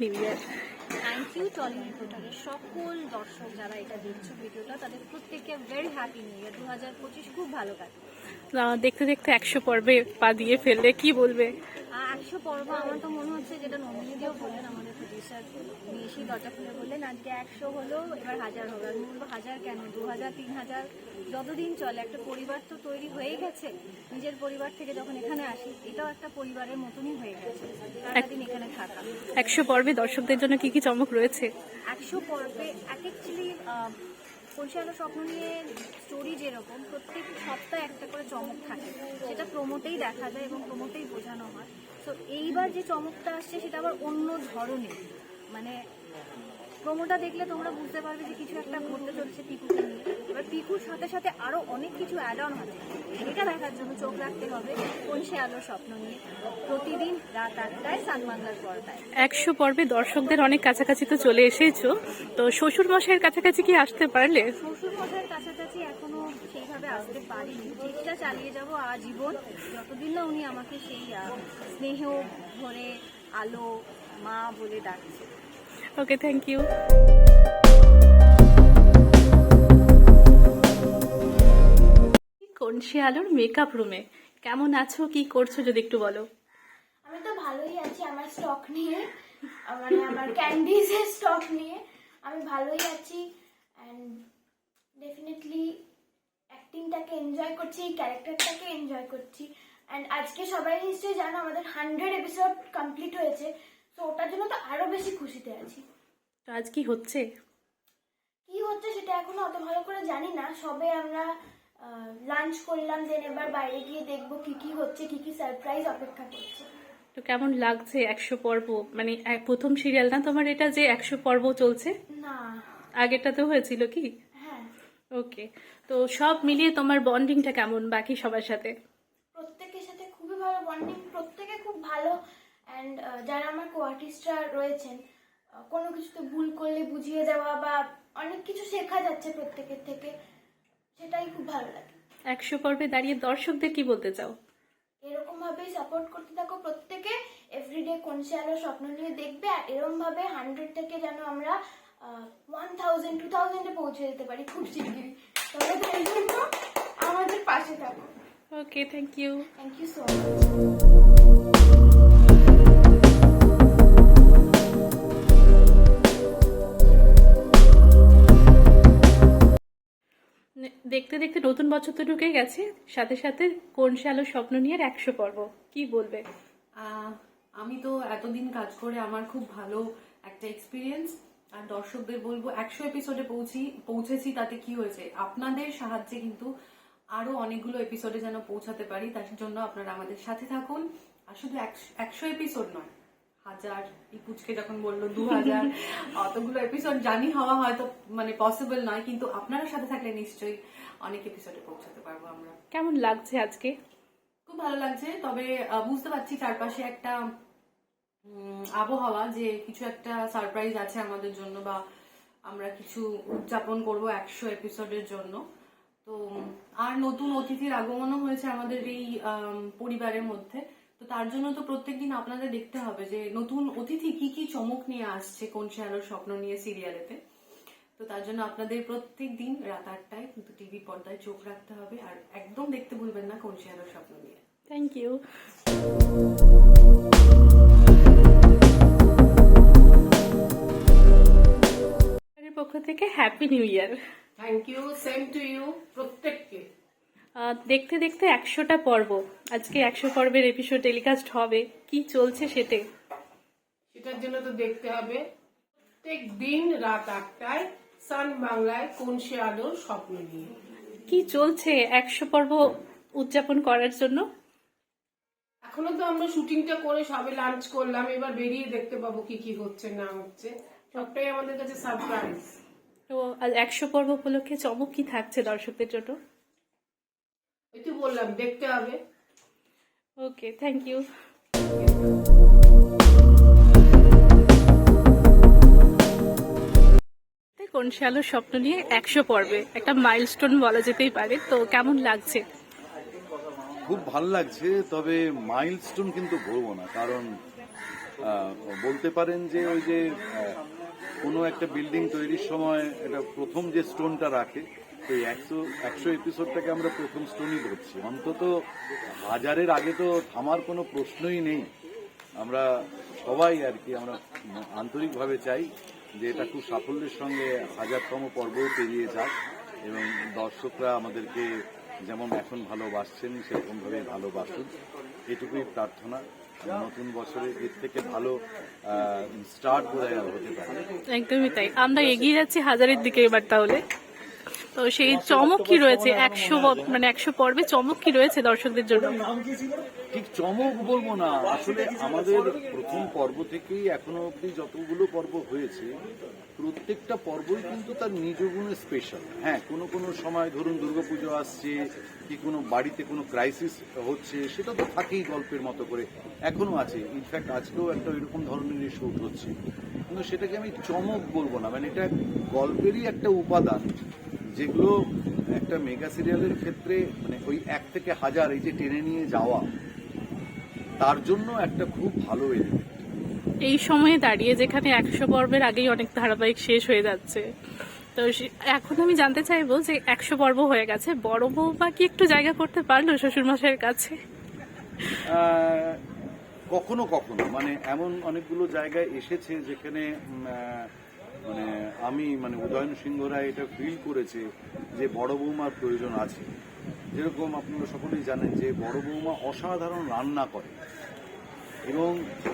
New thank you Tollywood রিপোর্টারের সকল দর্শক যারা এটা দেখছ, ভিডিওটা, তাদের প্রত্যেককে ভেরি হ্যাপি নিউ ইয়ার দু পঁচিশ খুব ভালো কাটবে দেখতে দেখতে একশো পর্বে পা দিয়ে ফেললে কি বলবে? একশো পর্ব আমার তো মনে হচ্ছে যেটা নমিনিদিও বললেন আমাদের প্রডিউসার এসেই দরজা খুলে বললেন আজকে একশো হলো এবার হাজার হবে। আমি বলব হাজার কেন? দু হাজার তিন হাজার যতদিন চলে একটা পরিবার তো তৈরি হয়েই গেছে। নিজের পরিবার থেকে যখন এখানে আসি এটাও একটা পরিবারের মতনই হয়ে গেছে। সারাদিন এখানে থাকা। একশো পর্বে দর্শকদের জন্য কি কি চমক রয়েছে? একশো পর্বে এক অ্যাকচুয়ালি পরিচালক স্বপ্ন নিয়ে স্টোরি যেরকম, প্রত্যেক সপ্তাহে একটা করে চমক থাকে। সেটা প্রমোটেই দেখা যায় এবং প্রমোটেই বোঝানো হয়। তো এইবার যে চমকটা আসছে, সেটা আবার অন্য ধরনের। মানে প্রমোটা দেখলে তোমরা বুঝতে পারবে যে কিছু একটা ঘটতে চলছে পিকুকে নিয়ে। এবার পিকুর সাথে সাথে আরও অনেক কিছু অ্যাড অন আছে সেটা দেখার জন্য চোখ রাখতে হবে কোন সে আলোর স্বপ্ন নিয়ে। প্রতিদিন রাত আটটায় সানবাংলার পর্দায়। একশো পর্বে দর্শকদের অনেক কাছাকাছি তো চলে এসেছ তো শ্বশুর মশাইয়ের কাছাকাছি কি আসতে পারলে? শ্বশুর মশাইয়ের কাছাকাছি এখনও সেইভাবে আসতে পারিনি। চেষ্টা চালিয়ে যাব আজীবন। যতদিন না উনি আমাকে সেই স্নেহ ভরে আলো মা বলে ডাকছে। ওকে থ্যাংক ইউ কোন সে আলোর মেকআপ রুমে কেমন আছো কি করছ যদি একটু বলো। আমি তো ভালোই আছি আমার স্টক নিয়ে। মানে আমার ক্যান্ডিজের স্টক নিয়ে। আমি ভালোই আছি অ্যান্ড ডেফিনেটলি অ্যাক্টিংটাকে এনজয় করছি ক্যারেক্টারটাকে এনজয় করছি। অ্যান্ড আজকে সবাই নিশ্চয়ই জানো আমাদের হান্ড্রেড এপিসোড কমপ্লিট হয়েছে। তো ওটার জন্য তো আরও বেশি খুশিতে আছি। তো আজ কি হচ্ছে? কি হচ্ছে সেটা এখনও অত ভালো করে জানি না। সবে আমরা লাঞ্চ করলাম দেন এবার বাইরে গিয়ে দেখব কি কি হচ্ছে কি কি সারপ্রাইজ অপেক্ষা করছে। তো কেমন লাগছে একশো পর্ব? মানে প্রথম সিরিয়াল না তোমার এটা যে একশো পর্ব চলছে? না। আগেরটা তো হয়েছিল কি? হ্যাঁ। ওকে তো সব মিলিয়ে তোমার বন্ডিংটা কেমন বাকি সবার সাথে? প্রত্যেকের সাথে খুবই ভালো বন্ডিং প্রত্যেকে খুব ভালো। অ্যান্ড যারা আমার কো আর্টিস্টরা রয়েছেন কোনো কিছুতে ভুল করলে বুঝিয়ে দেওয়া বা অনেক কিছু শেখা যাচ্ছে প্রত্যেকের থেকে। সেটাই খুব ভালো লাগে। একশো পর্বে দাঁড়িয়ে দর্শকদের কি বলতে চাও? এরকম ভাবেই সাপোর্ট করতে থাকো প্রত্যেকে এভরিডে কোন সে আলো স্বপ্ন নিয়ে দেখবে আর এরকম ভাবে হান্ড্রেড থেকে যেন আমরা ওয়ান থাউজেন্ড টু থাউজেন্ডে পৌঁছে যেতে পারি খুব শিগগিরই। তবে তাই জন্য আমাদের পাশে থাকো। Okay thank you thank you so much দেখতে দেখতে নতুন বছর তো ঢুকে গেছে। সাথে সাথে কোন আলো স্বপ্ন নিয়ে একশো পর্ব। কি বলবে? আমি তো এতদিন কাজ করে আমার খুব ভালো একটা এক্সপিরিয়েন্স আর দর্শকদের বলব একশো এপিসোডে পৌঁছি, পৌঁছেছি তাতে কি হয়েছে? আপনাদের সাহায্যে কিন্তু আরও অনেকগুলো এপিসোডে যেন পৌঁছাতে পারি, তার জন্য আপনারা আমাদের সাথে থাকুন। আর শুধু একশো এপিসোড নয় হাজার ইপুচকে যখন বলল দু হাজার অতগুলো এপিসোড জানি হওয়া হয়তো মানে পসিবল নয় কিন্তু আপনারা সাথে থাকলে নিশ্চয়ই অনেক এপিসোডে পৌঁছাতে পারব আমরা। কেমন লাগছে আজকে? খুব ভালো লাগছে তবে বুঝতে পারছি চারপাশে একটা আবহাওয়া যে কিছু একটা সারপ্রাইজ আছে আমাদের জন্য বা আমরা কিছু উদযাপন করব একশো এপিসোডের জন্য। তো আর নতুন অতিথির আগমনও হয়েছে আমাদের এই পরিবারের মধ্যে। তো তার জন্য তো প্রত্যেকদিন আপনাদের দেখতে হবে যে নতুন অতিথি কি কি চমক নিয়ে আসছে কোন সে আলোর স্বপ্ন নিয়ে সিরিয়ালেতে। তো তার জন্য আপনাদের প্রত্যেক দিন রাত আটটায় কিন্তু টিভি পর্দায় চোখ রাখতে হবে আর একদম দেখতে ভুলবেন না কোন সে আলোর স্বপ্ন নিয়ে। থ্যাংক ইউ পক্ষ থেকে happy new year thank you same to you প্রত্যেককে। দেখতে দেখতে একশোটা পর্ব। আজকে একশো পর্বের এপিসোড টেলিকাস্ট হবে। কি চলছে সেটে সেটার জন্য তো দেখতে হবে। প্রত্যেক দিন রাত আটটায় সান বাংলায় কোন সে আলোর স্বপ্ন নিয়ে। কি চলছে একশো পর্ব উদযাপন করার জন্য? এখনও তো আমরা শুটিংটা করে সবে লাঞ্চ করলাম। এবার বেরিয়ে দেখতে পাবো কি কি হচ্ছে না হচ্ছে। সবটাই আমাদের কাছে সারপ্রাইজ তো আজ একশো পর্ব উপলক্ষে চমক কি থাকছে দর্শকদের জন্য? ওই তো বললাম দেখতে হবে। ওকে থ্যাংক ইউ কোন শালোর স্বপ্ন নিয়ে একশো পর্বে একটা মাইলস্টোন বলা যেতেই পারে। তো কেমন লাগছে? খুব ভালো লাগছে তবে মাইলস্টোন কিন্তু বলব না কারণ বলতে পারেন যে ওই যে কোনো একটা বিল্ডিং তৈরির সময় এটা প্রথম যে স্টোনটা রাখে তো এই একশো একশো এপিসোডটাকে আমরা প্রথম স্টোনই ধরছি। অন্তত হাজারের আগে তো থামার কোনো প্রশ্নই নেই। আমরা সবাই আর কি, আমরা আন্তরিকভাবে চাই যে এটা খুব সাফল্যের সঙ্গে হাজারতম পর্বও পেরিয়ে যাক এবং দর্শকরা আমাদেরকে যেমন এখন ভালোবাসছেন সেরকমভাবে ভালোবাসুন। এটুকুই প্রার্থনা। নতুন বছরে এর থেকে ভালো স্টার্ট বোধ হতে পারে। একদমই তাই। আমরা এগিয়ে যাচ্ছি হাজারের দিকে এবার তাহলে। তো সেই চমক কি রয়েছে? একশো মানে একশো পর্বে চমক কি রয়েছে দর্শকদের জন্য? ঠিক চমক বলব না। আসলে আমাদের প্রথম পর্ব থেকেই এখনও অবধি যতগুলো পর্ব হয়েছে প্রত্যেকটা পর্বই কিন্তু তার নিজ গুণে স্পেশাল হ্যাঁ কোনো কোনো সময় ধরুন দুর্গাপুজো আসছে কি কোনো বাড়িতে কোনো ক্রাইসিস হচ্ছে সেটা তো থাকেই গল্পের মতো করে। এখনও আছে। ইনফ্যাক্ট আজকেও একটা এরকম ধরনের শুট হচ্ছে। কিন্তু সেটাকে আমি চমক বলব না। মানে এটা গল্পেরই একটা উপাদান। যেগুলো একটা মেগা সিরিয়ালের ক্ষেত্রে মানে ওই এক থেকে হাজার এই যে টেনে নিয়ে যাওয়া তার জন্য একটা খুব ভালো এলিমেন্ট এই সময়ে দাঁড়িয়ে যেখানে একশো পর্বের আগেই অনেক ধারাবাহিক শেষ হয়ে যাচ্ছে। তো এখন আমি জানতে চাইব যে একশো পর্ব হয়ে গেছে বড় বৌমা কি একটু জায়গা করতে পারল শ্বশুরমশাইয়ের কাছে? কখনো কখনো মানে এমন অনেকগুলো জায়গায় এসেছে যেখানে মানে আমি মানে উদয়ন সিংহ রায় এটা ফিল করেছে যে বড় বৌমার প্রয়োজন আছে। যেরকম আপনারা সকলেই জানেন যে বড় বৌমা অসাধারণ রান্না করে। এবং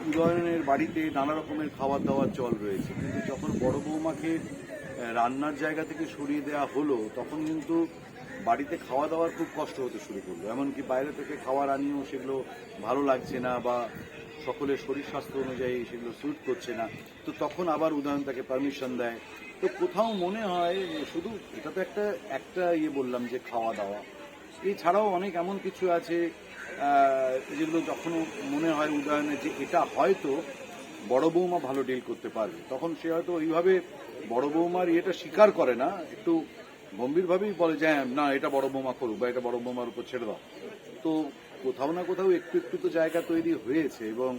উদয়নের বাড়িতে নানা রকমের খাবার দাবার চল রয়েছে। কিন্তু যখন বড় বৌমাকে রান্নার জায়গা থেকে সরিয়ে দেওয়া হলো, তখন কিন্তু বাড়িতে খাওয়া দাওয়ার খুব কষ্ট হতে শুরু করল। এমনকি বাইরে থেকে খাবার আনিয়েও সেগুলো ভালো লাগছে না বা সকলের শরীর স্বাস্থ্য অনুযায়ী সেগুলো স্যুট করছে না। তো তখন আবার উদাহরণ তাকে পারমিশন দেয়। তো কোথাও মনে হয় শুধু এটা তো একটা একটা ইয়ে বললাম যে খাওয়া দাওয়া এছাড়াও অনেক এমন কিছু আছে যেগুলো যখন মনে হয় উদাহরণে যে এটা হয়তো বড় বৌমা ভালো ডিল করতে পারবে। তখন সে হয়তো ওইভাবে বড় বৌমার ইয়েটা স্বীকার করে না। একটু গম্ভীরভাবেই বলে যে হ্যাঁ না, এটা বড় বৌমা করুক বা এটা বড় বৌমার উপর ছেড়ে দাও। তো কোথাও না কোথাও একটু একটু তো জায়গা তৈরি হয়েছে এবং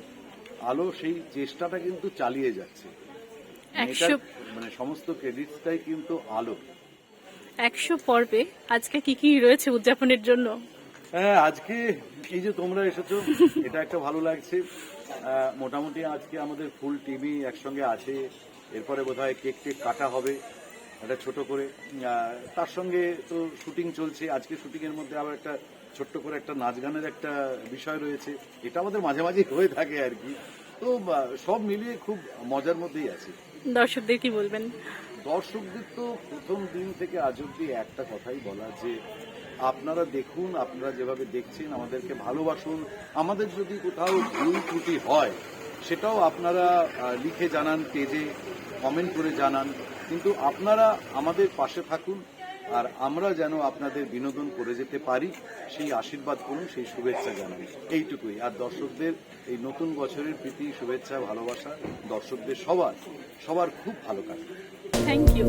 আলো সেই চেষ্টাটা কিন্তু চালিয়ে যাচ্ছে। মানে সমস্ত ক্রেডিটসটাই কিন্তু আলো। একশো পর্বে আজকে কি কি রয়েছে উদযাপনের জন্য? হ্যাঁ আজকে এই যে তোমরা এসেছ এটা একটা ভালো লাগছে। মোটামুটি আজকে আমাদের ফুল টিমই একসঙ্গে আছে। এরপরে বোধহয় কেক টেক কাটা হবে। একটা ছোট করে তার সঙ্গে তো শুটিং চলছে। আজকে শুটিং এর মধ্যে আবার একটা ছোট্ট করে একটা নাচ গানের একটা বিষয় রয়েছে। এটা আমাদের মাঝে মাঝে হয়ে থাকে আর কি। তো সব মিলিয়ে খুব মজার মধ্যেই আছে। দর্শকদের কি বলবেন? দর্শকদের তো প্রথম দিন থেকে আজ অব্দি একটা কথাই বলা যে আপনারা দেখুন আপনারা যেভাবে দেখছেন আমাদেরকে ভালোবাসুন। আমাদের যদি কোথাও ভুল ত্রুটি হয় সেটাও আপনারা লিখে জানান পেজে কমেন্ট করে জানান। কিন্তু আপনারা আমাদের পাশে থাকুন আর আমরা যেন আপনাদের বিনোদন করে যেতে পারি, সেই আশীর্বাদ করুন, সেই শুভেচ্ছা জানান এইটুকুই। আর দর্শকদের এই নতুন বছরের প্রীতি, শুভেচ্ছা, ভালোবাসা দর্শকদের সবার সবার খুব ভালো কাজ থ্যাংক ইউ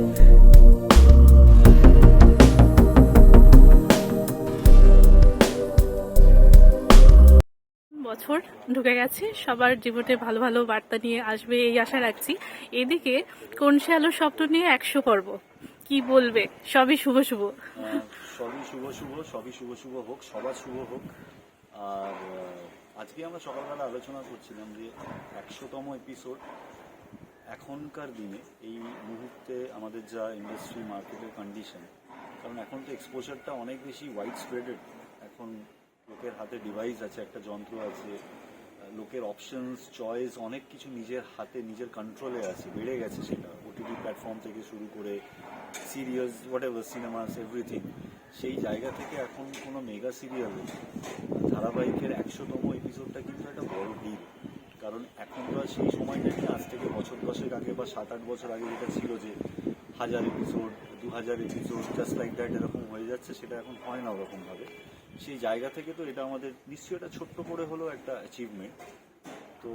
বছর ঢুকে গেছে। সবার জীবনে ভালো ভালো বার্তা নিয়ে আসবে এই আশা রাখছি। এদিকে কোন সে আলো স্বপ্ন নিয়ে একশো পর্ব। কি বলবে? সবই শুভ শুভ। সবই শুভ শুভ, সবই শুভ শুভ হোক, সবার শুভ হোক। আর আজকে আমরা সকালবেলা আলোচনা করছিলাম যে একশোতম এপিসোড এখনকার দিনে এই মুহূর্তে আমাদের যা ইন্ডাস্ট্রি মার্কেটের কন্ডিশন কারণ এখন তো এক্সপোজারটা অনেক বেশি ওয়াইড স্প্রেডেড এখন লোকের হাতে ডিভাইস আছে, একটা যন্ত্র আছে, লোকের অপশনস চয়েস অনেক কিছু নিজের হাতে, নিজের কন্ট্রোলে আছে, বেড়ে গেছে সেটা। ওটিটি প্ল্যাটফর্ম থেকে শুরু করে serious whatever cinemas everything সেই জায়গা থেকে এখন কোনো মেগা সিরিয়াল ধারাবাহিকের একশোতম এপিসোডটা কিন্তু একটা বড় ডিল কারণ এখন তো আর সেই সময়টা নেই আজ থেকে বছর দশেক আগে বা সাত আট বছর আগে যেটা ছিল যে হাজার এপিসোড দু হাজার এপিসোড জাস্ট লাইক দ্যাট এরকম হয়ে যাচ্ছে, সেটা এখন হয় না ওরকমভাবে। সেই জায়গা থেকে তো এটা আমাদের নিশ্চয়ই একটা ছোট্ট করে হলেও একটা অ্যাচিভমেন্ট তো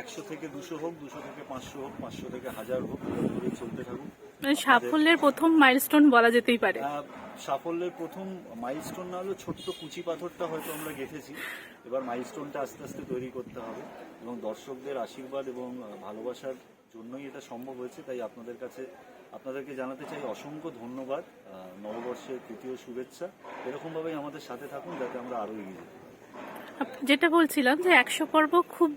একশো থেকে দুশো হোক দুশো থেকে পাঁচশো হোক পাঁচশো থেকে হাজার হোক করে চলতে থাকুক। মানে সাফল্যের প্রথম মাইলস্টোন বলা যেতেই পারে। সাফল্যের প্রথম মাইলস্টোন না হলেও ছোট্ট কুচি পাথরটা হয়তো আমরা গেঁথেছি। এবার মাইলস্টোনটা আস্তে আস্তে তৈরি করতে হবে এবং দর্শকদের আশীর্বাদ এবং ভালোবাসার জন্যই এটা সম্ভব হয়েছে তাই আপনাদের কাছে আপনাদেরকে জানাতে চাই অসংখ্য ধন্যবাদ নববর্ষের তৃতীয় শুভেচ্ছা। এরকমভাবেই আমাদের সাথে থাকুন যাতে আমরা আরও এগিয়ে আপ- যেটা বলছিলাম যে একশো পর্ব খুব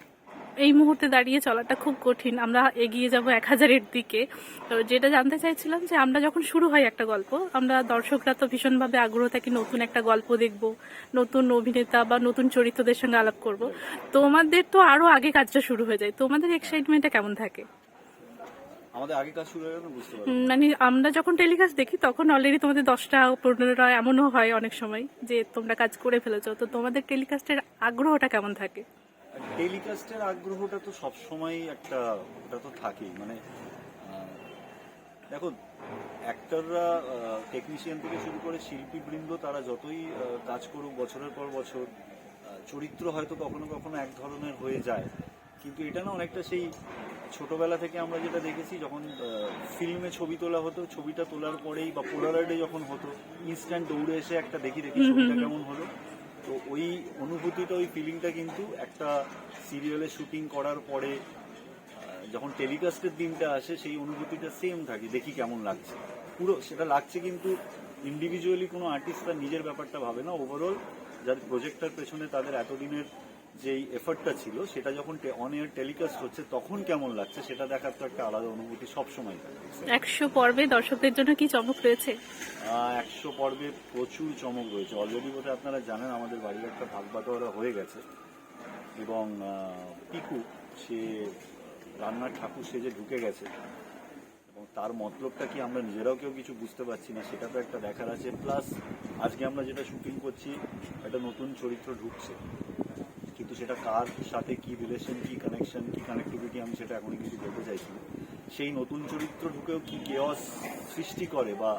এই মুহূর্তে দাঁড়িয়ে চলাটা খুব কঠিন। আমরা এগিয়ে যাব এক হাজারের দিকে। তো যেটা জানতে চাইছিলাম যে আমরা যখন শুরু হয় একটা গল্প, আমরা দর্শকরা তো ভীষণভাবে আগ্রহ থাকি নতুন একটা গল্প দেখব, নতুন অভিনেতা বা নতুন চরিত্রদের সঙ্গে আলাপ করব। তোমাদের তো আরও আগে কাজটা শুরু হয়ে যায়। তোমাদের এক্সাইটমেন্টটা কেমন থাকে? আমাদের আগে কাজ শুরু হয়ে গেল বুঝতে মানে আমরা যখন টেলিকাস্ট দেখি তখন অলরেডি তোমাদের দশটা পনেরোটা এমনও হয় অনেক সময় যে তোমরা কাজ করে ফেলেছো। তো তোমাদের টেলিকাস্টের আগ্রহটা কেমন থাকে? টেলিকাস্টের আগ্রহটা তো সবসময় একটা ওটা তো থাকেই। মানে দেখো অ্যাক্টররা টেকনিশিয়ান থেকে শুরু করে শিল্পীবৃন্দ তারা যতই কাজ করুক বছরের পর বছর চরিত্র হয়তো কখনো কখনো এক ধরনের হয়ে যায়। কিন্তু এটা না অনেকটা সেই ছোটবেলা থেকে আমরা যেটা দেখেছি যখন ফিল্মে ছবি তোলা হতো ছবিটা তোলার পরেই বা পোলারয়েডে যখন হতো ইনস্ট্যান্ট দৌড়ে এসে একটা দেখি দেখি ছবিটা কেমন হলো। তো ওই অনুভূতিটা ওই ফিলিংটা কিন্তু একটা সিরিয়ালে শুটিং করার পরে যখন টেলিকাস্টের দিনটা আসে সেই অনুভূতিটা সেম থাকে দেখি কেমন লাগছে। পুরো সেটা লাগছে কিন্তু ইন্ডিভিজুয়ালি কোনো আর্টিস্ট তার নিজের ব্যাপারটা ভাবে না। ওভারঅল যার প্রজেক্টটার পেছনে তাদের এতদিনের যেই এফার্টটা ছিল সেটা যখন অন এয়ার টেলিকাস্ট হচ্ছে তখন কেমন লাগছে সেটা দেখার তো একটা আলাদা অনুভূতি সবসময় থাকে। একশো পর্বে দর্শকদের জন্য কি চমক রয়েছে? একশো পর্বে প্রচুর চমক রয়েছে। অলরেডি বোধহয় আপনারা জানেন আমাদের বাড়ির একটা ভাগ বাটোয়ারা হয়ে গেছে। এবং পিকু সে রান্নার ঠাকুর সেজে ঢুকে গেছে। এবং তার মতলবটা কি আমরা নিজেরাও কেউ কিছু বুঝতে পারছি না সেটা তো একটা দেখার আছে। প্লাস আজকে আমরা যেটা শুটিং করছি একটা নতুন চরিত্র ঢুকছে। কিন্তু সেটা কার সাথে কি রিলেশন কি কানেকশন কি কানেক্টিভিটি আমি সেটা এখনই কিছু বলতে চাইছি সেই নতুন চরিত্র ঢুকেও কি কেওয়াস সৃষ্টি করে বা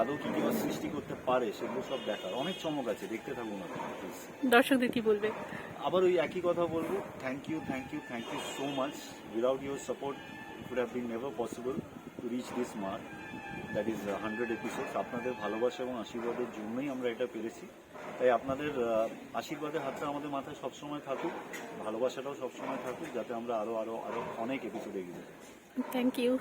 আদৌ কি কেওয়াস সৃষ্টি করতে পারে সেগুলো সব দেখার। অনেক চমক আছে দেখতে থাকুন। দর্শকদের কি বলবে? আবার ওই একই কথা বলব। Thank you thank you thank you so much without your support would have been never possible to reach this mark that is hundred episode আপনাদের ভালোবাসা এবং আশীর্বাদের জন্যই আমরা এটা পেরেছি। তাই আপনাদের আশীর্বাদের হাতটা আমাদের মাথায় সবসময় থাকুক ভালোবাসাটাও সবসময় থাকুক যাতে আমরা আরও আরও আরও অনেক এপিসোড এগিয়ে যেতে পারি। Thank you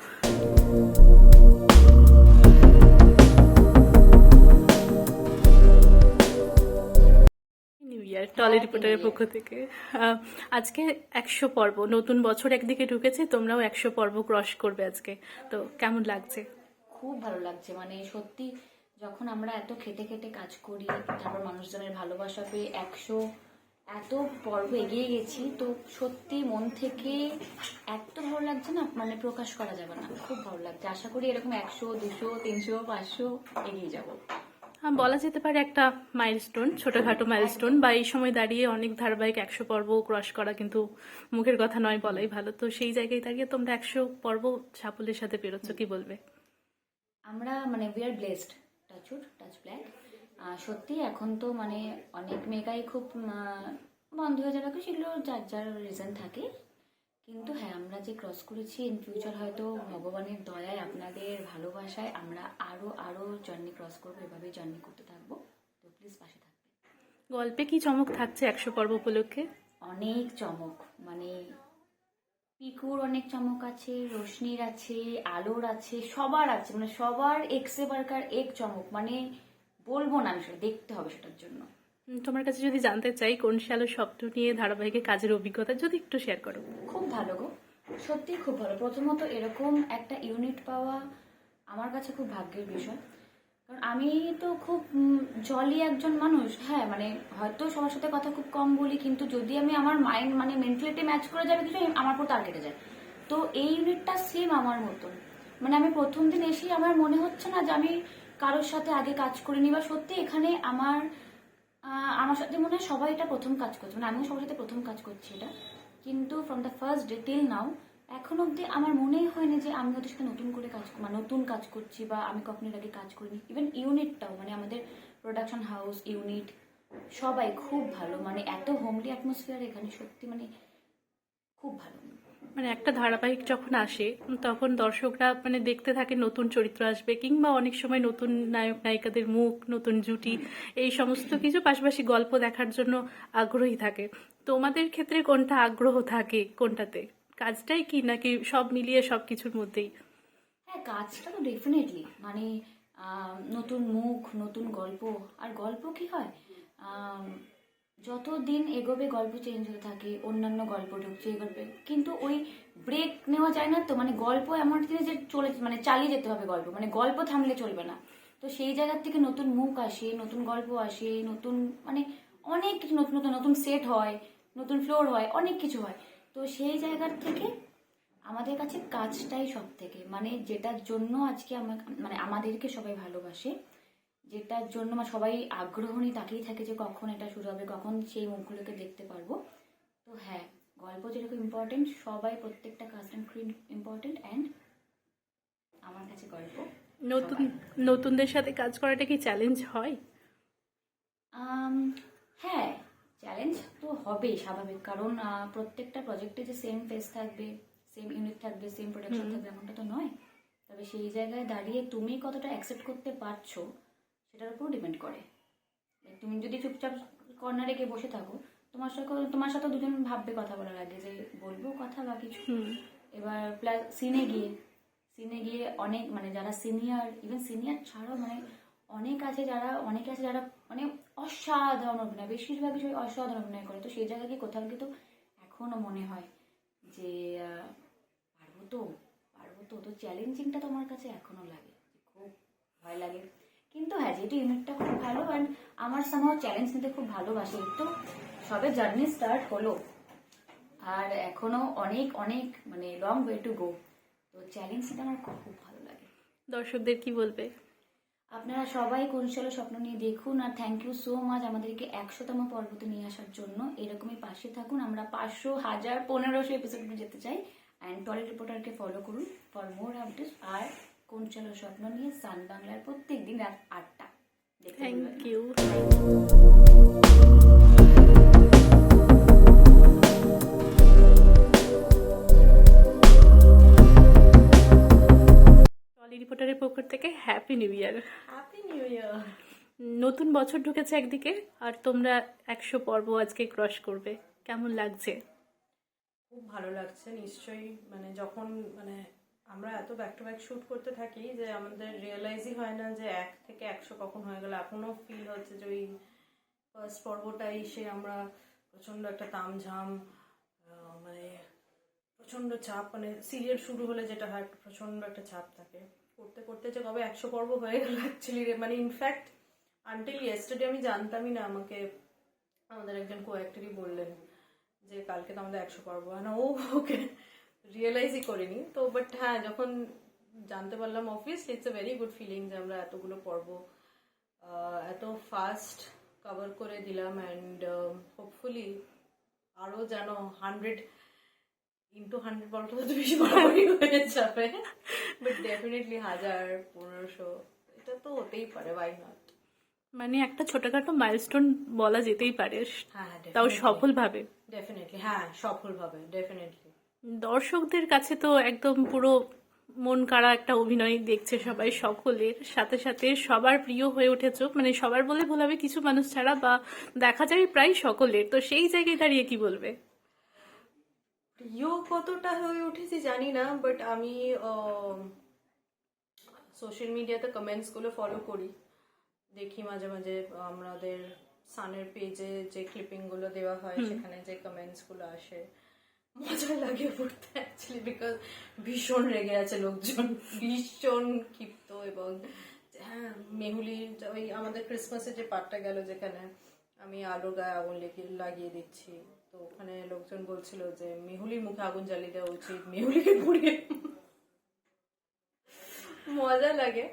new year Tolly রিপোর্টারের পক্ষ থেকে। আজকে একশো পর্ব নতুন বছর একদিকে ঢুকেছে তোমরাও একশো পর্ব ক্রস করবে আজকে। তো কেমন লাগছে? খুব ভালো লাগছে মানে সত্যি যখন আমরা এত খেটে খেটে কাজ করি তারপর মানুষজনের ভালোবাসা পেয়ে একশো এত পর্ব এগিয়ে গেছি তো সত্যি মন থেকে এত ভালো লাগছে না মানে প্রকাশ করা যাবে না। খুব ভালো লাগছে। আশা করি এরকম একশো দুশো তিনশো পাঁচশো এগিয়ে যাব। বলা যেতে পারে একটা মাইলস্টোন ছোটখাটো মাইলস্টোন বা এই সময় দাঁড়িয়ে অনেক ধারাবাহিক একশো পর্ব ক্রস করা কিন্তু মুখের কথা নয় বলাই ভালো। তো সেই জায়গায় দাঁড়িয়ে তোমরা একশো পর্ব সাফল্যের সাথে পেরোচ্ছ কি বলবে? আমরা মানে we are blessed touched touch black সত্যি এখন তো মানে অনেক মেগাই খুব বন্ধ হয়ে যাবে সেগুলো যার যার রিজন থাকে। কিন্তু হ্যাঁ আমরা যে ক্রস করেছি ইন ফিউচার হয়তো ভগবানের দয়ায় আপনাদের ভালোবাসায় আমরা আরও আরও জার্নি ক্রস করব এভাবেই জার্নি করতে থাকব। তো প্লিজ পাশে থাকবে গল্পে কি চমক থাকছে একশো পর্ব উপলক্ষে? অনেক চমক মানে পিকুর অনেক চমক আছে রোশনির আছে আলোর আছে সবার আছে মানে সবার এক্সে বার্কার এক চমক মানে বলব না আমি সেটা দেখতে হবে সেটার জন্য। তোমার কাছে যদি জানতে চাই কোন সালো শব্দ নিয়ে ধারাবাহিকে কাজের অভিজ্ঞতা যদি একটু শেয়ার করো। খুব ভালো গো সত্যি খুব ভালো। প্রথমত এরকম একটা ইউনিট পাওয়া আমার কাছে খুব ভাগ্যের বিষয়। আমি তো খুব জলি একজন মানুষ। হ্যাঁ মানে হয়তো সবার সাথে কথা খুব কম বলি, কিন্তু যদি আমি আমার মাইন্ড মানে মেন্টালিটি ম্যাচ করে যাবে কিছু আমার পর তার কেটে যায়। তো এই ইউনিটটা সেম আমার মতন। মানে আমি প্রথম দিন এসেই আমার মনে হচ্ছে না যে আমি কারোর সাথে আগে কাজ করিনি বা সত্যি এখানে আমার আমার সাথে মনে হয় সবাই এটা প্রথম কাজ করছে। মানে আমিও সবার সাথে প্রথম কাজ করছি এটা। কিন্তু from the first day till now এখন অবধি আমার মনেই হয়নি যে আমি ওদের সাথে নতুন করে কাজ মানে নতুন কাজ করছি বা আমি কখনো এর আগে কাজ করিনি। ইভেন ইউনিটটাও মানে আমাদের প্রোডাকশন হাউস ইউনিট সবাই খুব ভালো। মানে এত হোমলি অ্যাটমসফিয়ার এখানে, সত্যি মানে খুব ভালো। মানে একটা ধারাবাহিক যখন আসে, তখন দর্শকরা মানে দেখতে থাকে নতুন চরিত্র আসবে, কিংবা অনেক সময় নতুন নায়ক নায়িকাদের মুখ, নতুন জুটি, এই সমস্ত কিছু পাশাপাশি গল্প দেখার জন্য আগ্রহী থাকে। তোমাদের ক্ষেত্রে কোনটা আগ্রহ থাকে কোনটাতে? কাজটাই কি নাকি সব মিলিয়ে সব কিছুর মধ্যেই? হ্যাঁ কাজটা তো ডেফিনেটলি মানে নতুন মুখ, নতুন গল্প। আর গল্প কি হয়? যত দিন এগোবে গল্প চেঞ্জ হতে থাকে, অন্যান্য গল্প ঢুকছে এই গল্পে কিন্তু ওই ব্রেক নেওয়া যায় না তো? মানে গল্প এমন জিনিস যে চলে মানে চালিয়ে যেতে হবে গল্প। মানে গল্প থামলে চলবে না। তো সেই জায়গার থেকে নতুন মুখ আসে, নতুন গল্প আসে, নতুন মানে অনেক কিছু নতুন নতুন নতুন সেট হয়, নতুন ফ্লোর হয়, অনেক কিছু হয়। তো সেই জায়গার থেকে আমাদের কাছে কাজটাই সব থেকে মানে যেটার জন্য আজকে আমার মানে আমাদেরকে সবাই ভালোবাসে যেটার জন্য সবাই আগ্রহ নিয়ে তাকিয়ে থাকে যে কখন এটা শুরু হবে কখন সেই মুখগুলোকে দেখতে পারব। তো হ্যাঁ গল্প যেরকম ইম্পর্টেন্ট সবাই প্রত্যেকটা cast and crew important and আমার কাছে গল্প নতুন নতুনদের সাথে কাজ করাটা কি চ্যালেঞ্জ হয়? হ্যাঁ চ্যালেঞ্জ তো হবেই স্বাভাবিক কারণ প্রত্যেকটা প্রজেক্টে যে সেম ফেস থাকবে সেম ইউনিট থাকবে সেম প্রোডাকশন থাকবে এমনটা তো নয়। তবে সেই জায়গায় দাঁড়িয়ে তুমি কতটা অ্যাকসেপ্ট করতে পারছ সেটার উপর ডিপেন্ড করে। তুমি যদি চুপচাপ কর্নারে গিয়ে বসে থাকো তোমার সাথে তোমার সাথে দুজন ভাববে কথা বলার আগে যে বলব কথা বা কিছু। এবার প্লাস সিনে গিয়ে সিনে গিয়ে অনেক মানে যারা সিনিয়র ইভেন সিনিয়র ছাড়াও মানে অনেক আছে যারা অনেকে আছে যারা মানে অসাধারণ অভিনয়, বেশিরভাগই সবাই অসাধারণ অভিনয় করে। তো সেই জায়গায় গিয়ে কোথাও কিন্তু এখনও মনে হয় যে পারব তো পারব তো তো চ্যালেঞ্জিংটা তো আমার কাছে এখনও লাগে খুব ভয় লাগে। কিন্তু হ্যাঁ যেহেতু ইউনিটটা খুব ভালো অ্যান্ড আমার সামহাও চ্যালেঞ্জ নিতে খুব ভালোবাসি, তো সবে জার্নি স্টার্ট হলো। আর এখনও অনেক অনেক মানে লং ওয়ে টু গো তো চ্যালেঞ্জটা আমার খুব ভালো লাগে। দর্শকদের কি বলবে? আপনারা সবাই কোনশাল স্বপ্ন নিয়ে দেখুন আর থ্যাংক ইউ সো মাচ আমাদেরকে একশোতম পর্বতে নিয়ে আসার জন্য। এরকমই পাশে থাকুন আমরা পাঁচশো হাজার পনেরোশো এপিসোড যেতে চাই। অ্যান্ড টলি রিপোর্টারকে ফলো করুন ফর মোর আপডেট আর কোনশাল স্বপ্ন নিয়ে সান বাংলার প্রত্যেক দিন রাত আটটা। থ্যাংক ইউ রিপোর্টারের পক্ষ থেকে happy new year. Happy new year. নতুন বছর ঢুকেছে একদিকে আর তোমরা একশো পর্ব আজকে ক্রস করবে। কেমন লাগছে? খুব ভালো লাগছে নিশ্চয়ই। মানে যখন মানে আমরা এত ব্যাক টু ব্যাক শ্যুট করতে থাকি যে আমাদের রিয়েলাইজই হয় না যে এক থেকে একশো কখন হয়ে গেল। এখনও ফিল হচ্ছে যে ওই ফার্স্ট পর্বটাই সে আমরা প্রচণ্ড একটা তামঝাম মানে প্রচণ্ড চাপ মানে সিরিয়াল শুরু হলে যেটা হয় প্রচণ্ড একটা চাপ থাকে। করতে করতে যে কবে একশো পর্ব হয়ে গেল অ্যাকচুয়ালি মানে ইনফ্যাক্ট আনটিল ইয়েস্টারডে আমি জানতামই না আমাকে, আমাদের একজন কো বললেন যে কালকে তো আমাদের একশো পর্ব। না ও ওকে রিয়েলাইজই করিনি। তো বাট হ্যাঁ যখন জানতে পারলাম obviously it's a very good feeling যে আমরা এতগুলো পর্ব এত ফাস্ট কভার করে দিলাম অ্যান্ড হোপফুলি আরও যেন হান্ড্রেড ইন্টু হান্ড্রেড বলতে তো বেশি বাড়াবাড়ি হয়ে যাবে। বাট ডেফিনেটলি হাজার পনেরোশো এটা তো হতেই পারে বাই নট মানে একটা ছোটখাটো মাইলস্টোন বলা যেতেই পারে। হ্যাঁ তাও সফলভাবে। ডেফিনেটলি হ্যাঁ সফলভাবে ডেফিনেটলি দর্শকদের কাছে তো একদম পুরো মন কাড়া একটা অভিনয় দেখছে সবাই সকলের সাথে সাথে সবার প্রিয় হয়ে উঠেছ মানে সবার বলে ভুল হবে কিছু মানুষ ছাড়া বা দেখা যায় প্রায় সকলের। তো সেই জায়গায় দাঁড়িয়ে কি বলবে? প্রিয় কতটা হয়ে উঠেছি জানি না বাট আমি সোশ্যাল মিডিয়াতে কমেন্টসগুলো ফলো করি। দেখি মাঝে মাঝে আমাদের সানের পেজে যে ক্লিপিংগুলো দেওয়া হয় সেখানে যে কমেন্টসগুলো আসে মজা লাগে পড়তে অ্যাকচুয়ালি বিকজ ভীষণ রেগে আছে লোকজন ভীষণ ক্ষিপ্ত এবং হ্যাঁ মেহুলির ওই আমাদের ক্রিসমাসের যে পার্টটা গেল যেখানে আমি আলোর গায়ে আগুন লেগে লাগিয়ে দিচ্ছি। তো ওখানে লোকজন বলছিল যে, মেহুলির মুখে আগুন জ্বালিয়ে দেওয়া উচিত, মেহুলিকে পুড়িয়ে মজা লাগে।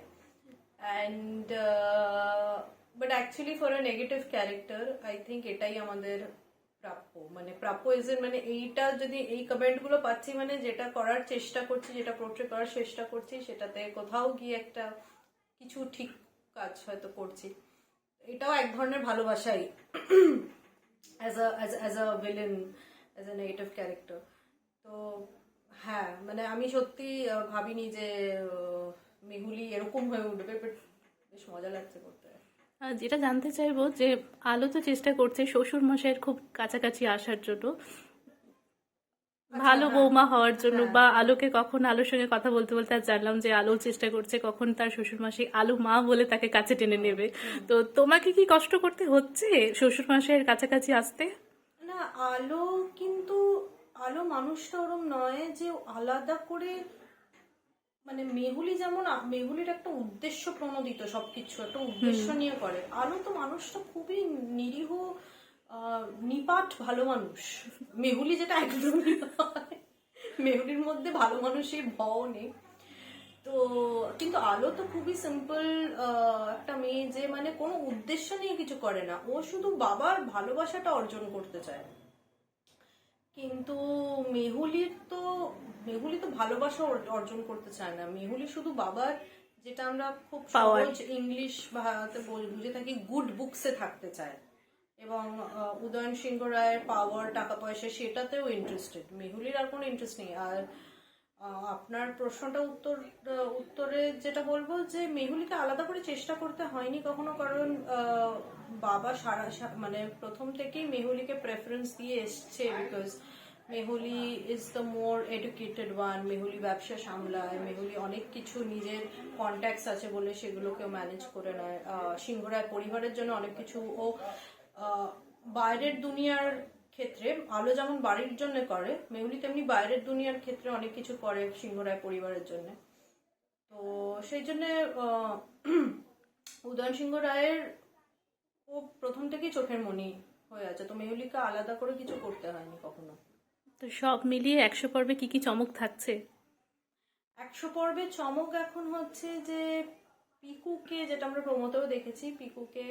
And but actually for a negative character I think এটাই আমাদের প্রাপ্য। মানে প্রাপ্য ইজ মানে এইটা যদি এই কমেন্টগুলো পাচ্ছি মানে যেটা করার চেষ্টা করছি, যেটা পোর্ট্রে করার চেষ্টা করছি, সেটাতে কোথাও গিয়ে একটা কিছু ঠিক কাজ হয়তো করছি। এটাও এক ধরনের ভালোবাসাই। As a as villain as a negative character তো হ্যাঁ মানে আমি সত্যি ভাবিনি যে মেহুলি এরকম হয়ে উঠবে বাট বেশ মজা লাগছে করতে। যেটা জানতে চাইব যে, আলো তো চেষ্টা করছে শ্বশুর মশাইয়ের খুব কাছাকাছি আসার জন্য। ভালো বৌমা হওয়ার জন্য বা আলোকে কখন আলোর সঙ্গে কথা বলতে বলতে আর জানলাম যে আলো চেষ্টা করছে কখন তার শ্বশুর মাসি আলু মা বলে তাকে কাছে টেনে নেবে। তো তোমাকে কি কষ্ট করতে হচ্ছে শ্বশুর মাসের কাছাকাছি আসতে? না আলো কিন্তু আলো মানুষটা ওরম নয় যে আলাদা করে মানে মেহুলি যেমন মেহুলির একটা উদ্দেশ্য প্রণোদিত সবকিছু একটা উদ্দেশ্য নিয়ে করে। আলো তো মানুষটা খুবই নিরীহ নিপাট ভালো মানুষ। মেহুলি যেটা একদমই মেহুলির মধ্যে ভালো মানুষের ভও নেই। তো কিন্তু আলো তো খুবই সিম্পল একটা মেয়ে যে মানে কোনো উদ্দেশ্য নিয়ে কিছু করে না। ও শুধু বাবার ভালোবাসাটা অর্জন করতে চায়। কিন্তু মেহুলির তো মেহুলি তো ভালোবাসা অর্জন করতে চায় না। মেহুলি শুধু বাবার যেটা আমরা খুব. সহজ ইংলিশ ভাষাতে বুঝে থাকি গুড বুকসে থাকতে চায়। এবং উদয়ন সিংহ রায়ের পাওয়ার টাকা পয়সা সেটাতেও ইন্টারেস্টেড মেহুলির আর কোনো ইন্টারেস্ট নেই। আর আপনার প্রশ্নটা উত্তর, উত্তরে যেটা বলব যে মেহুলিকে আলাদা করে চেষ্টা করতে হয়নি কখনো, কারণ বাবা সারা মানে প্রথম থেকেই মেহুলিকে প্রেফারেন্স দিয়ে এসছে because Mehuli is the more educated one Mehuli ব্যবসা সামলায়, মেহুলি অনেক কিছু নিজের কন্ট্যাক্টস আছে বলে সেগুলোকেও ম্যানেজ করে নেয়। সিংহরায় পরিবারের জন্য অনেক কিছু ও বাইরের দুনিয়ার ক্ষেত্রে আলো যেমন বাড়ির জন্য করে মেহুলি তেমনি বাইরের দুনিয়ার ক্ষেত্রে অনেক কিছু করে সিংহরায় পরিবারের জন্য। তো সেই জন্য উদয়ন সিংহ রায়ের ও প্রথম থেকেই চোখের মনি হয়ে আছে। তো মেহুলিকে আলাদা করে কিছু করতে হয়নি কখনো। তো সব মিলিয়ে একশো পর্বে কি কি চমক থাকছে? একশো পর্বে চমক এখন হচ্ছে যে পিকুকে যেটা আমরা প্রমোতেও দেখেছি পিকুকে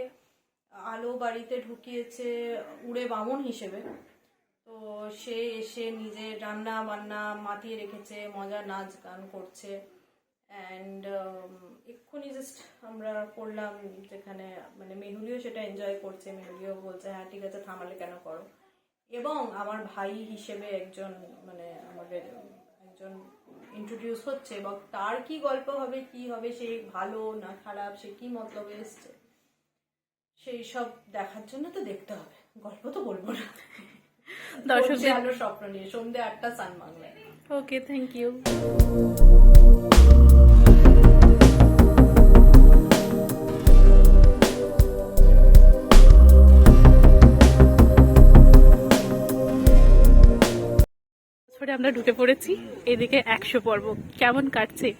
আলো বাড়িতে ঢুকিয়েছে উড়ে বামন হিসেবে। তো সে এসে নিজে রান্না বান্না মাতিয়ে রেখেছে, মজা, নাচ, গান করছে। অ্যান্ড এক্ষুনি জাস্ট আমরা করলাম যেখানে মানে মেহুলিও সেটা এনজয় করছে। মেহুলিও বলছে হ্যাঁ ঠিক আছে, থামালে কেন করো? এবং আমার ভাই হিসেবে একজন মানে আমাদের, একজন ইন্ট্রোডিউস হচ্ছে। এবং তার কি গল্প হবে, কি হবে, সে ভালো না খারাপ, সে কি মতলবে এসছে? সেই সব দেখার জন্য তো দেখতে হবে। গল্প তো বলব না। দর্শকদের- দর্শক আলো স্বপ্ন নিয়ে সন্ধ্যে আটটা সান বাংলায়। ওকে থ্যাংক ইউ আমরা ঢুকে পড়েছি এদিকে একশো পর্ব। কেমন কাটছে?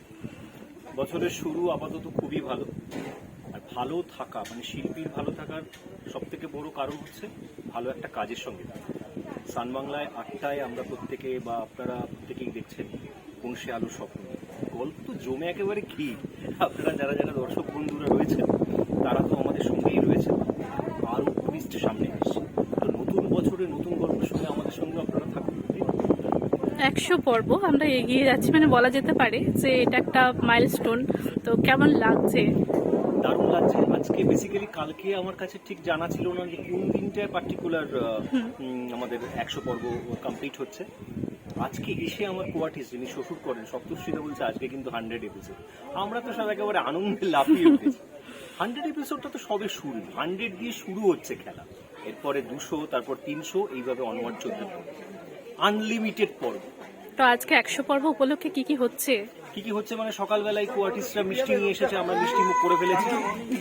বছরের শুরু আপাতত খুবই ভালো। ভালো থাকা মানে শিল্পীর ভালো থাকার সব থেকে বড় কারণ হচ্ছে ভালো একটা কাজের সঙ্গে থাকা। সান বাংলায় আটটায় আমরা প্রত্যেকে বা আপনারা প্রত্যেকেই দেখছেন সে আলো স্বপ্ন। গল্প তো জমে একেবারে কি আপনারা যারা যারা দর্শক বন্ধুরা রয়েছেন, তারা তো আমাদের সঙ্গেই রয়েছে আরও টুরিস্ট সামনে আসছে। তো নতুন বছরে নতুন গল্পের সঙ্গে আমাদের সঙ্গে আপনারা থাকুন। একশো পর্ব, আমরা এগিয়ে যাচ্ছি। মানে বলা যেতে পারে যে এটা একটা মাইলস্টোন তো কেমন লাগছে? দারুণ লাগছে। আজকে বেসিক্যালি কালকে আমার কাছে ঠিক জানা ছিল না যে কোন দিনটায় পার্টিকুলার আমাদের একশো পর্ব কমপ্লিট হচ্ছে। আজকে এসে আমার কোয়ার্টিস যিনি শ্বশুর করেন সপ্তর্ষিদা বলছে, আজকে কিন্তু হান্ড্রেড এপিসোড আমরা তো সব একেবারে আনন্দে লাফিয়ে উঠেছি। হান্ড্রেড এপিসোডটা তো সবে শুরু। হান্ড্রেড দিয়ে শুরু হচ্ছে খেলা। এরপরে দুশো, তারপর তিনশো, এইভাবে অনওয়ার্ড চলতে আনলিমিটেড পর্ব। তো আজকে একশো পর্ব উপলক্ষে কি কি হচ্ছে? কি কি হচ্ছে? মানে সকালবেলায় কো আর্টিস্টরা মিষ্টি নিয়ে এসেছে আমরা মিষ্টি মুখ করে ফেলেছি।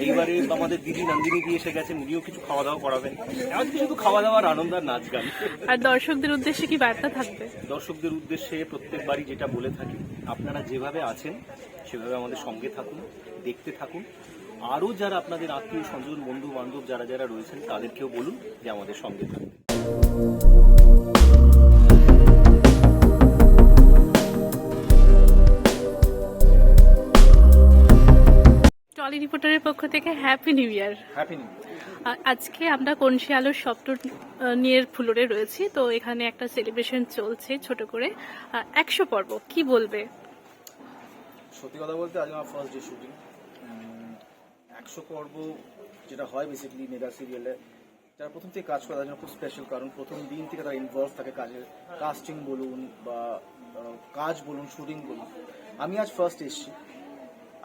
এইবারে আমাদের দিদি নন্দিনী দিয়ে এসে গেছেন উনিও কিছু খাওয়া দাওয়া করাবেন। আজকে শুধু খাওয়া দাওয়ার আনন্দ আর নাচ গান। আর দর্শকদের উদ্দেশ্যে কি বার্তা থাকবে? দর্শকদের উদ্দেশ্যে প্রত্যেকবারই যেটা বলে থাকি আপনারা যেভাবে আছেন সেভাবে আমাদের সঙ্গে থাকুন দেখতে থাকুন। আরও যারা আপনাদের আত্মীয় স্বজন বন্ধু বান্ধব যারা যারা রয়েছেন তাদেরকেও বলুন যে আমাদের সঙ্গে থাকুন। টলি রিপোর্টারের পক্ষ থেকে happy new year happy new আজকে আমরা কনসি আলোর সপ্ত নিয়ের ফ্লোরে রয়েছি। তো এখানে একটা সেলিব্রেশন চলছে ছোট করে। একশো পর্ব কি বলবে? সত্যি কথা বলতে আজ আমার ফার্স্ট ডে শুটিং একশো পর্ব যেটা হয় বেসিক্যালি মেগা সিরিয়ালে যারা প্রথম থেকে কাজ করে জন্য খুব স্পেশাল কারণ প্রথম দিন থেকে তারা ইনভলভ থাকে কাজের। কাস্টিং বলুন বা কাজ বলুন শুটিং বলুন। আমি আজ ফার্স্ট এসেছি।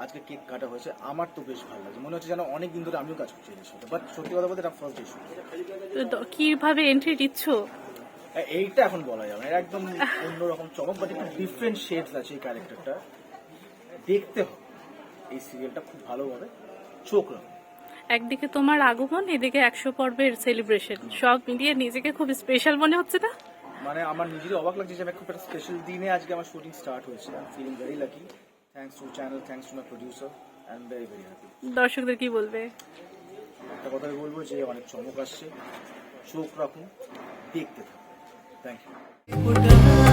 আজকে কেক কাটা হয়েছে আমার তো বেশ ভালো লাগছে। মনে হচ্ছে যেন অনেক দিন ধরে আমিও কাজ করছি এদের সাথে বাট সত্যি কথা বলতে এটা ফার্স্ট ডে তো কীভাবে এন্ট্রি দিচ্ছ এইটা এখন বলা যাবে না। একদম অন্যরকম চমক বাট একটু ডিফারেন্ট শেডস আছে এই ক্যারেক্টারটা দেখতে হবে। এই সিরিয়ালটা খুব ভালোভাবে চোখ রাখো। একদিকে তোমার আগমন এদিকে একশো পর্বের সেলিব্রেশন সব মিলিয়ে নিজেকে খুব স্পেশাল মনে হচ্ছে না? মানে আমার নিজেরই অবাক লাগছে যে আমি খুব একটা স্পেশাল দিনে আজকে আমার শুটিং স্টার্ট হয়েছে। I feeling very lucky thanks to channel thanks to my producer I am very very happy দর্শকদের কি বলবে? একটা কথা বলব যে অনেক চমক আসছে। চোখ রাখুন দেখতে থাকুন। Thank you